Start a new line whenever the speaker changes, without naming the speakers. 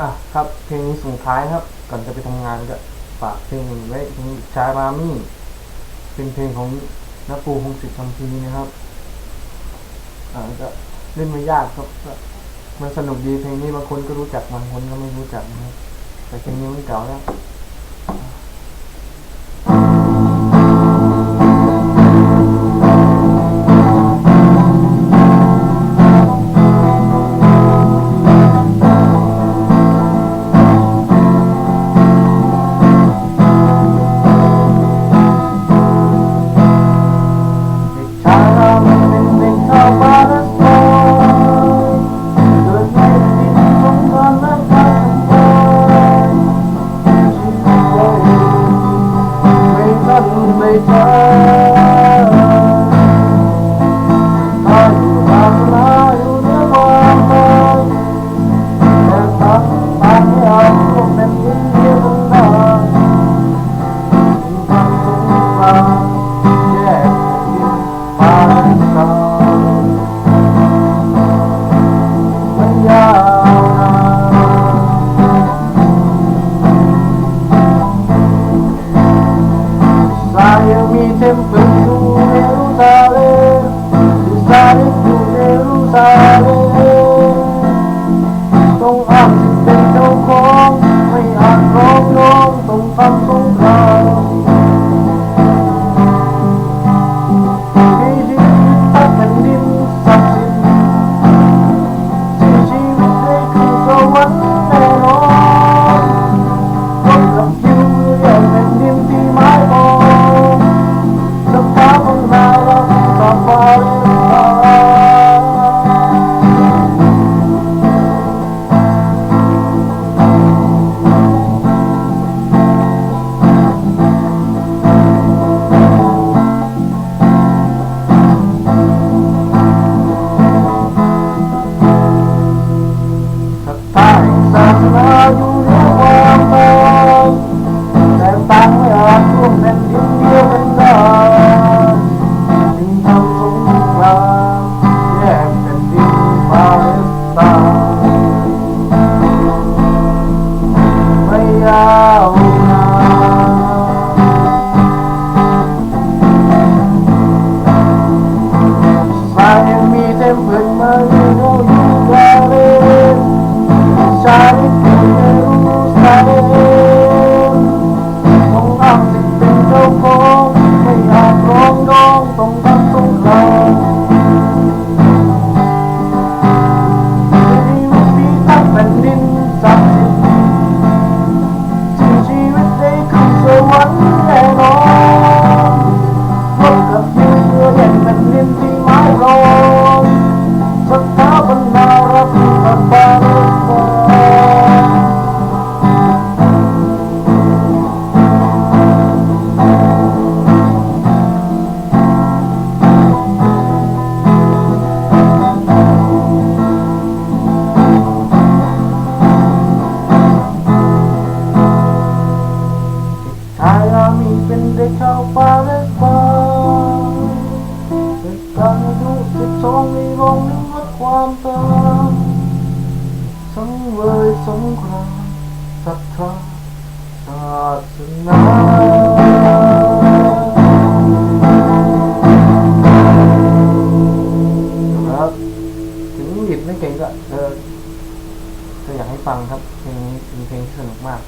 อะครับเพลงนี้สุดท้ายครับ ก่อนจะไปทำงานก็ฝากเพลงหนึ่งไว้เพลงชารามี่เป็นเพลงของนักปูคงสิทธิ์คำทีนะครับอ่าก็เล่นไม่ยากครับมันสนุกดีเพลงนี้บางคนก็รู้จักบางคนก็ไม่รู้จักนะแต่เพลงนี้มันเก่าแล้ว Yeah. Oh, ต้องมีลงลิ้มรสความตามสังเวยสงครามศรัทธาศาสนาครับถึงหยิบไม่เก่งก็เออก็อยากให้ฟังครับเพลงนี้เป็นเพลงสนุกมาก